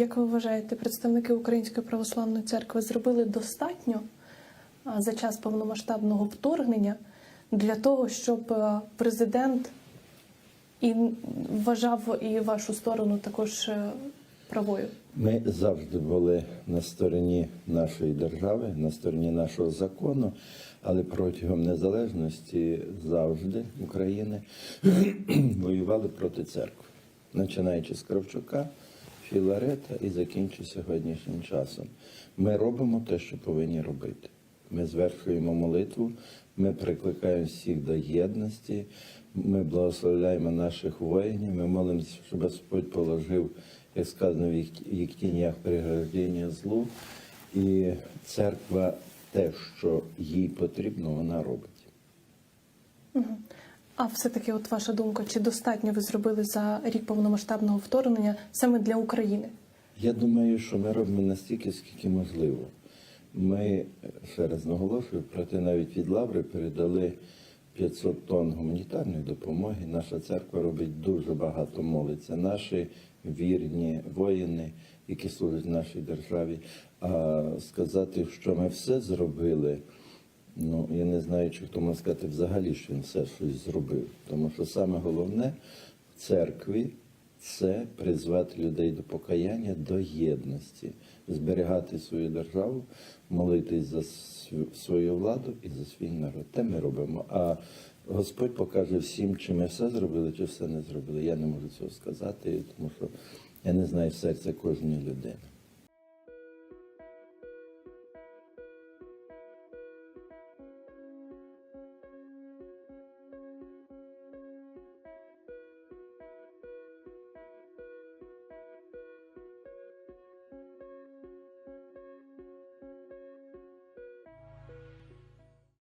Як ви вважаєте, представники Української православної церкви зробили достатньо за час повномасштабного вторгнення для того, щоб президент і вважав і вашу сторону також е, правою? Ми завжди були на стороні нашої держави, на стороні нашого закону, але протягом незалежності завжди України воювали проти церкви, починаючи з Кравчука, Філарета і закінчуючи сьогоднішнім часом. Ми робимо те, що повинні робити. Ми звершуємо молитву, ми прикликаємо всіх до єдності, ми благословляємо наших воїнів, ми молимося, щоб Господь положив, як сказано в їх- їх тінях приграждення злу. І церква те, що їй потрібно, вона робить. А все-таки, от ваша думка, чи достатньо ви зробили за рік повномасштабного вторгнення саме для України? Я думаю, що ми робимо настільки, скільки можливо. Ми ще раз наголошую, проте навіть від лаври передали 500 тонн гуманітарної допомоги. Наша церква робить дуже багато молиться. Наші вірні воїни, які служать нашій державі. А сказати, що ми все зробили. Ну, я не знаю, чи хто може сказати взагалі, що він все щось зробив. Тому що саме головне в церкві це призвати людей до покаяння, до єдності, зберігати свою державу, молитись за свою владу і за свій народ. Те ми робимо. А Господь покаже всім, чи ми все зробили, чи все не зробили. Я не можу цього сказати, тому що я не знаю серця кожної людини.